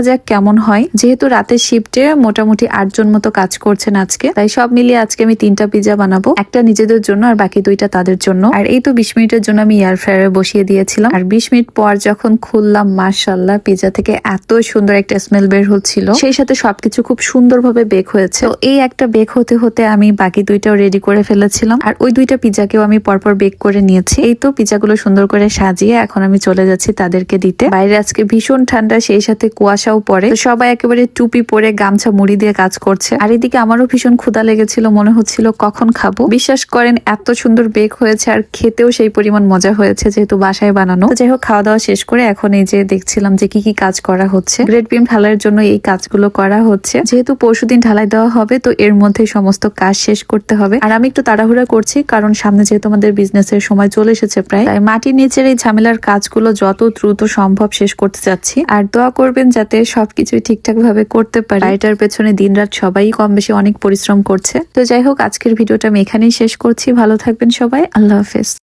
দেখা যাক কেমন হয়। যেহেতু রাতের শিফটে মোটামুটি আটজন মতো কাজ করছেন আজকে, তাই সব মিলিয়ে আজকে আমি তিনটা পিজা বানাবো। একটা নিজেদের জন্য আর বাকি দুইটা তাদের জন্য। আর এই তো বিশ মিনিটের জন্য আমি এয়ার ফ্রায়ারে বসিয়ে দিয়েছিলাম। আর বিশ মিনিট পর যখন খুললাম মার্শাল্লাহ পিজা থেকে এত সুন্দর একটা স্মেল বের হচ্ছিল। সেই সাথে সবকিছু খুব সুন্দরভাবে বেক হয়েছে। তো এই একটা বেক হতে হতে আমি বাকি দুইটাও রেডি করে ফেলেছিলাম। আর ওই দুইটা পিজাকেও আমি পরপর বেক করে নিয়েছি। এই তো পিজাগুলো সুন্দর করে সাজিয়ে এখন আমি চলে যাচ্ছি তাদেরকে দিতে। বাইরে আজকে ভীষণ ঠান্ডা, সেই সাথে কুয়াশাও পড়ে। তো সবাই একেবারে টুপি পরে গামছা মুড়ি দিয়ে কাজ করছে। আর এদিকে আমারও ভীষণ ক্ষুধা লেগেছিল, মনে হচ্ছিল কখন খাব। বিশ্বাস করেন, এত সুন্দর বেক হয়েছে আর খেতেও সেই পরিমাণ মজা হয়েছে যেহেতু বাসায় বানানো। যাই হোক খাওয়া দাওয়া শেষ করে এখন এই যে দেখছিলাম যে কি কি কাজ করা হচ্ছে। গ্রেড বিম ঢালাইয়ের জন্য এই কাজগুলো করা হচ্ছে। যেহেতু পরশুদিন ঢালাই দেওয়া হবে, তো এর মধ্যে সমস্ত কাজ শেষ করতে হবে। আর আমি একটু তাড়াহুড়া করছি, কারণ সামনে যেহেতু আমাদের বিজনেসের সময় চলে এসেছে প্রায়। তাই মাটির নিচের এই ঝামেলার কাজগুলো যত দ্রুত সম্ভব শেষ করতে চাচ্ছি। আর দোয়া করবেন যাতে সবকিছুই ঠিকঠাক ভাবে করতে পারি। এটার পেছনে দিনরাত সবাই কম বেশি অনেক পরিশ্রম করছে। তো যাই হোক, আজকের ভিডিওটা আমি এখানেই শেষ করছি। ভালো থাকবেন সবাই। আল্লাহ হাফেজ।